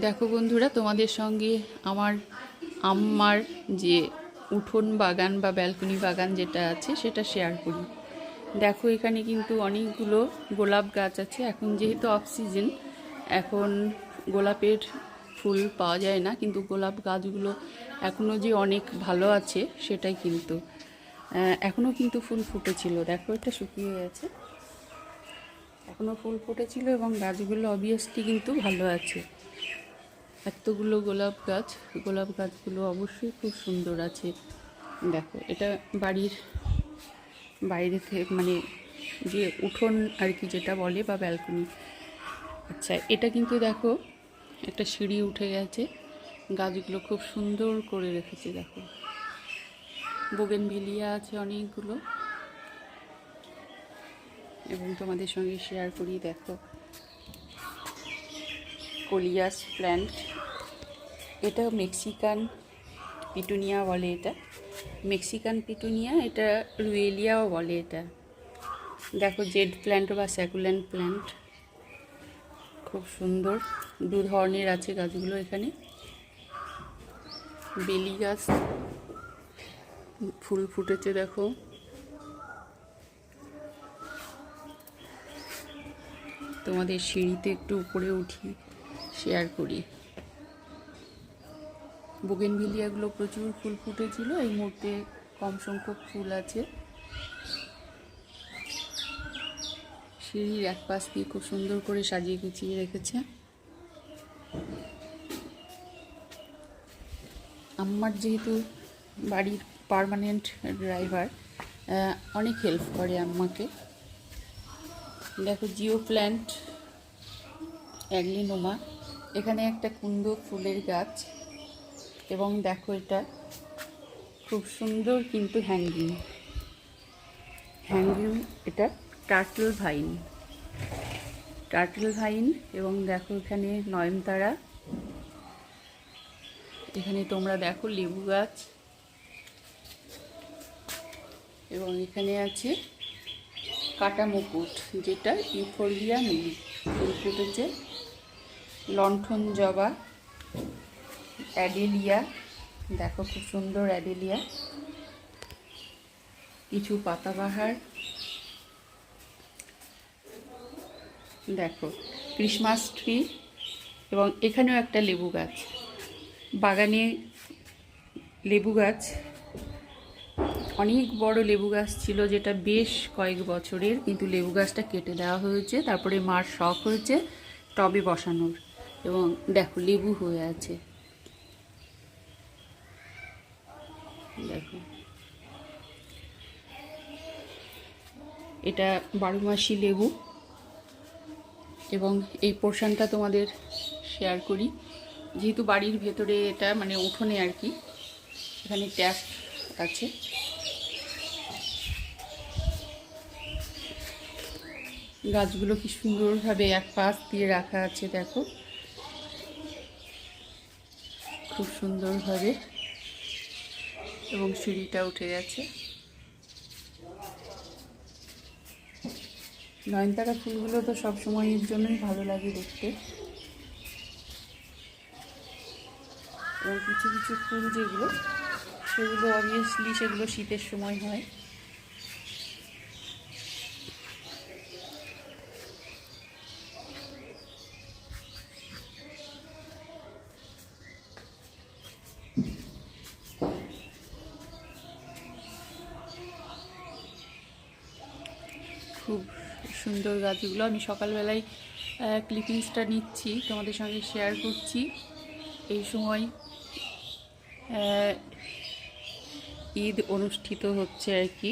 দেখো বন্ধুরা, তোমাদের সঙ্গে আমার আম্মার যে উঠোন বাগান বা ব্যালকনি বাগান যেটা আছে, সেটা শেয়ার করি। দেখো, এখানে কিন্তু অনেকগুলো গোলাপ গাছ আছে। এখন যেহেতু অফ সিজন এখন গোলাপের ফুল পাওয়া যায় না, কিন্তু গোলাপ গাছগুলো এখনও যে অনেক ভালো আছে, সেটাই কিন্তু। এখনও কিন্তু ফুল ফুটেছিল। দেখো, এটা শুকিয়ে গেছে। এখনও ফুল ফুটেছিল এবং গাছগুলো অবভিয়াসলি কিন্তু ভালো আছে। এতগুলো গোলাপ গাছ, গোলাপ গাছগুলো অবশ্যই খুব সুন্দর আছে। দেখো, এটা বাড়ির বাইরে থেকে মানে যে উঠোন আর কি যেটা বলে বা ব্যালকনি। আচ্ছা এটা কিন্তু দেখো, একটা সিঁড়ি উঠে গেছে। গাছগুলো খুব সুন্দর করে রেখেছে, দেখো। বোগেন ভিলিয়া আছে অনেকগুলো। এবং তোমাদের সঙ্গে শেয়ার করি, দেখো। Coleus plant. এটা মেক্সিকান পিটুনিয়া বলে এটা। মেক্সিকান পিটুনিয়া, এটা রুয়েলিয়াও বলে এটা। দেখো, জেড প্ল্যান্ট বা স্যাকুল্যান্ট প্ল্যান্ট। খুব সুন্দর। দু ধরনের আছে গাছগুলো এখানে। বেলি গাছ ফুল ফুটেছে, দেখো। তোমাদের সিঁড়িতে একটু উপরে উঠি। শেয়ার করি। বোগেনভিলিয়াগুলো প্রচুর ফুল ফুটেছিল, এই মুহূর্তে কম সংখ্যক ফুল আছে। সিঁড়ির এক পাশ দিয়ে খুব সুন্দর করে সাজিয়ে গুছিয়ে রেখেছে। আমার যেহেতু বাড়ির পার্মানেন্ট ড্রাইভার অনেক হেল্প করে আম্মাকে। দেখো জিও প্ল্যান্ট অ্যাগলিনোমা এখানে একটা কুন্দ ফুলের গাছ এবং দেখো এটা খুব সুন্দর কিন্তু হ্যাঙ্গিং হ্যাঙ্গিং এটা টার্টল ভাইন টার্টল ভাইন এবং দেখো এখানে নয়নতারা। এখানে তোমরা দেখো লেবু গাছ। এবং এখানে আছে কাটা মুকুট, যেটা ইউফোরিয়া মিলি। ফুল ফুটেছে লণ্ঠন জবা, অ্যাডেলিয়া, দেখো খুব সুন্দর অ্যাডেলিয়া, কিছু পাতাবাহার, দেখো ক্রিসমাস ট্রি এবং এখানেও একটা লেবু গাছ, বাগানে লেবু গাছ, অনেক বড় লেবু গাছ ছিল যেটা বেশ কয়েক বছরের, কিন্তু লেবু গাছটা কেটে দেওয়া হয়েছে, তারপরে মার শখ হয়েছে টবে বসানোর। এবং দেখো, লেবু হয়ে আছে। দেখো। এটা বারো মাসি লেবু এবং এই পোর্শনটা তোমাদের শেয়ার করি। যেহেতু বাড়ির ভেতরে এটা মানে উঠোনে আর কি, এখানে ট্যাপ আছে। গাছগুলো কি সুন্দরভাবে এক পাশ দিয়ে রাখা আছে, দেখো। খুব সুন্দরভাবে এবং সিঁড়িটা উঠে গেছে। নয়নতারা ফুলগুলো তো সব সময়ের জন্যই ভালো লাগে দেখতে। এবং কিছু কিছু ফুল যেগুলো, সেগুলো অবভিয়াসলি সেগুলো শীতের সময় হয় খুব সুন্দর গাছগুলো। আমি সকালবেলায় ক্লিপিংসটা নিচ্ছি, তোমাদের সঙ্গে শেয়ার করছি। এই সময় ঈদ অনুষ্ঠিত হচ্ছে আর কি।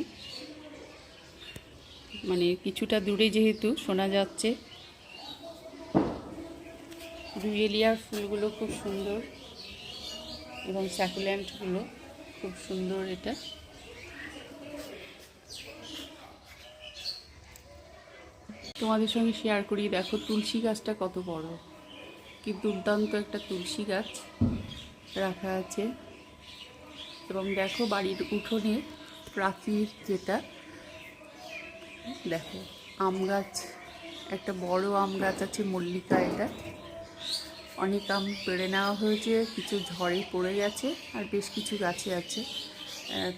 মানে কিছুটা দূরে যেহেতু শোনা যাচ্ছে। রুয়েলিয়ার ফুলগুলো খুব সুন্দর এবং স্যাকুল্যান্টগুলো খুব সুন্দর এটা। তোমাদের সঙ্গে শেয়ার করি। দেখো, তুলসী গাছটা কত বড়। কি দুর্দান্ত একটা তুলসী গাছ রাখা আছে। এবং দেখো, বাড়ির উঠোনে প্রাচীর যেটা, দেখো, আম গাছ, একটা বড় আম গাছ আছে, মল্লিকা এটা। অনেক আম পেড়ে নেওয়া হয়েছে, কিছু ঝড়ে পড়ে গেছে, আর বেশ কিছু গাছে আছে।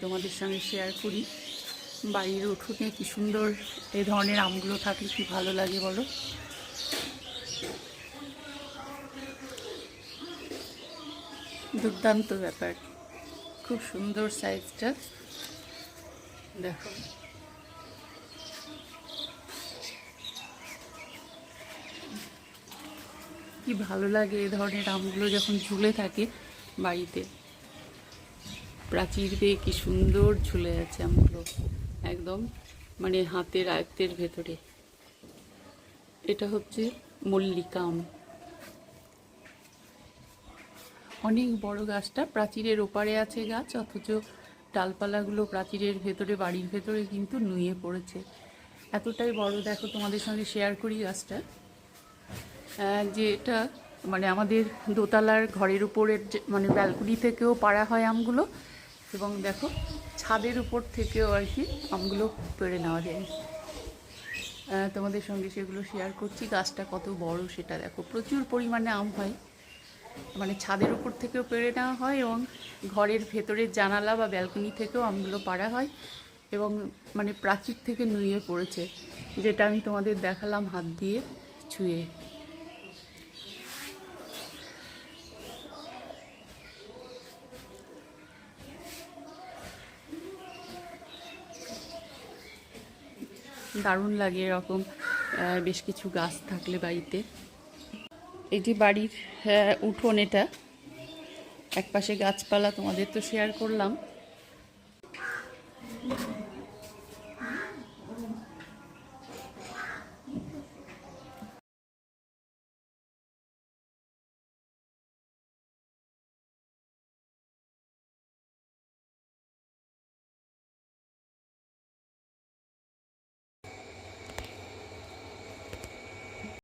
তোমাদের সঙ্গে শেয়ার করি। বাড়ির উঠোনে কি সুন্দর এই ধরনের আমগুলো থাকলে কি ভালো লাগে বলো? দুর্দান্ত ব্যাপার। খুব সুন্দর সাইজটা। দেখো। কি ভালো লাগে এ ধরনের আমগুলো যখন ঝুলে থাকে বাড়িতে। প্রাচীর দিয়ে কি সুন্দর ঝুলে আছে আমগুলো। একদম মানে হাতের আয়ত্তের ভেতরে। এটা হচ্ছে মল্লিকা আম অনেক বড় গাছটা প্রাচীরের ওপারে আছে গাছ, অথচ ডালপালাগুলো প্রাচীরের ভেতরে, বাড়ির ভেতরে কিন্তু নুয়ে পড়েছে। এতটাই বড়, দেখো তোমাদের সঙ্গে শেয়ার করি গাছটা। যে এটা মানে আমাদের দোতলার ঘরের উপরের মানে ব্যালকনি থেকেও পাড়া হয় আমগুলো। এবং দেখো, ছাদের উপর থেকেও আর কি আমগুলো পেড়ে নেওয়া যায়। তোমাদের সঙ্গে সেগুলো শেয়ার করছি। গাছটা কত বড় সেটা দেখো। প্রচুর পরিমাণে আম হয়। মানে ছাদের উপর থেকেও পেড়ে নেওয়া হয় এবং ঘরের ভেতরের জানালা বা ব্যালকনি থেকেও আমগুলো পাড়া হয় এবং মানে প্রাচীর থেকে নুয়ে পড়েছে, যেটা আমি তোমাদের দেখালাম হাত দিয়ে ছুঁয়ে। দারুণ লাগে এরকম বেশ কিছু গাছ থাকলে বাড়িতে। এটি বাড়ির উঠোন এটা। একপাশে গাছপালা তোমাদের তো শেয়ার করলাম।